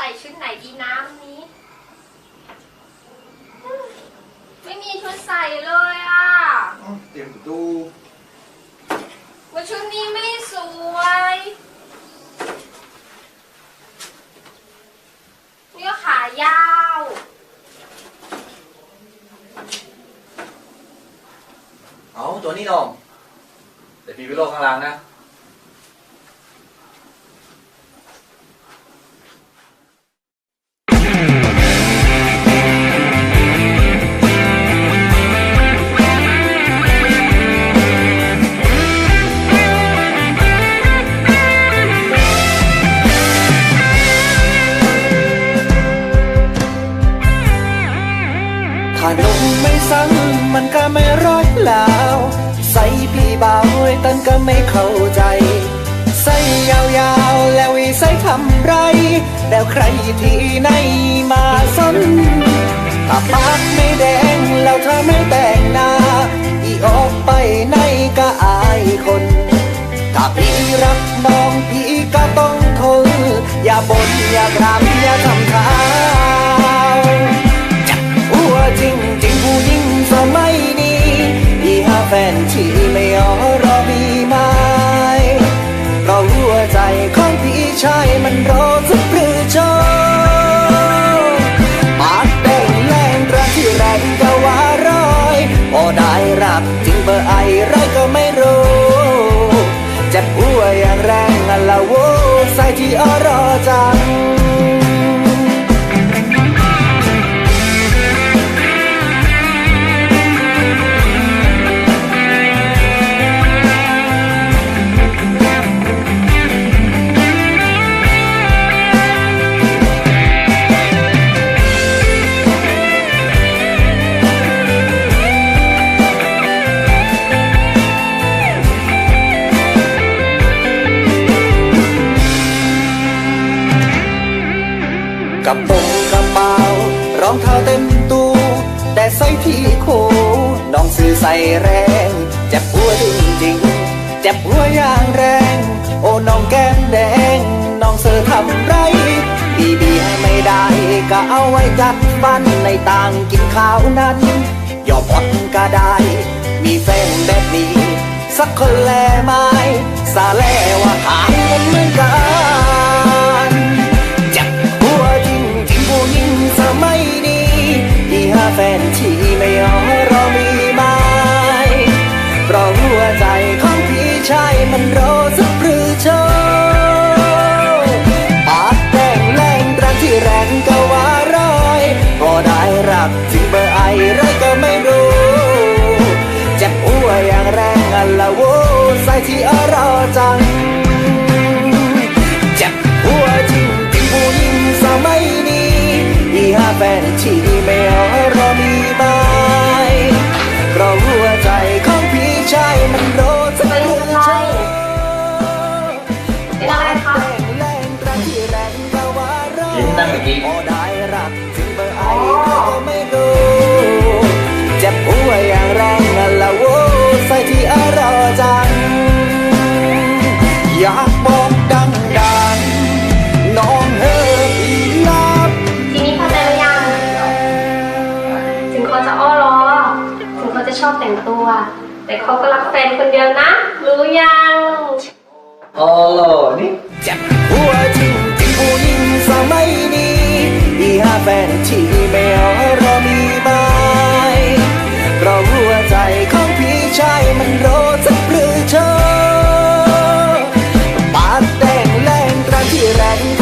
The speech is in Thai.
ใส่ชุดไหนดีน้ำนี้ ไม่มีชุดใส่เลยอะอ๋อเตรียมประตูว่าชุดนี้ไม่สวย นี่ก็ขายาว เอาตัวนี้น้องแต่พี่ไปโลกข้างล่างนะ ถ้าหนุ่มไม่สั่งมันก็ไม่ร้อยแล้ว ใส่พี่บ่าวไว้ตันก็ไม่เข้าใจ ใส่ยาวๆ แล้วอีใส่ทำไร แล้วใครที่ไหนมาสนถ้าปากไม่แดงแล้วเธอไม่แต่งหน้า อีออกไปไหนก็อายคน ใจของพี่ชายมันรอสักหรือโจปากแดงแรงรักที่แรงก็ว่าร้อยพอได้รักจริงเบอร์ไอไรก็ไม่รู้เจ็บหัวอย่างแรงอะละโวใส่ที่อรอจัง ใส่ที่โคน้องซื้อใส่แรงเจ็บหัวจริงๆเจ็บหัวอย่างแรง โอ้น้องแก้มแดง น้องเสือทำไรบีบีให้ไม่ได้ก็เอาไว้จัดฟันในต่างกินข้าวนั้นยอมอดก็ได้ มีแฟนแบบนี้ สักคนแลม้ส รักจริงเบอร์ไอไรก็ไม่รู้เจ็บหัวอย่างแรงอะละโวใส่ที่อรอจังเจ็บหัวจริงจริงผู้หญิงสมัยนี้ที่หาแฟนที่ไม่ยอมรอมีไหมเพราะหัวใจของพี่ชายมันโรสักเป็นเรื่ไรเช้าเป็นอะไรคะแรงแรงรักที่แรงก็ว่าร้ายยิ้มนั่งเมื่อกี้พอได้รัก ไม่รู้เจ็บหัวอย่างแรงอะละโวใส่ที่อรอจัง อยากบอกดังดังๆน้องเฮอีลับทีนี้เข้าใจหรือยัง ถึงเขาจะอ้อล้อถึงเขาจะชอบแต่งตัว แต่เขาก็รักแฟนคนเดียวนะ รู้ยังอ๋อเหรอนี่ you like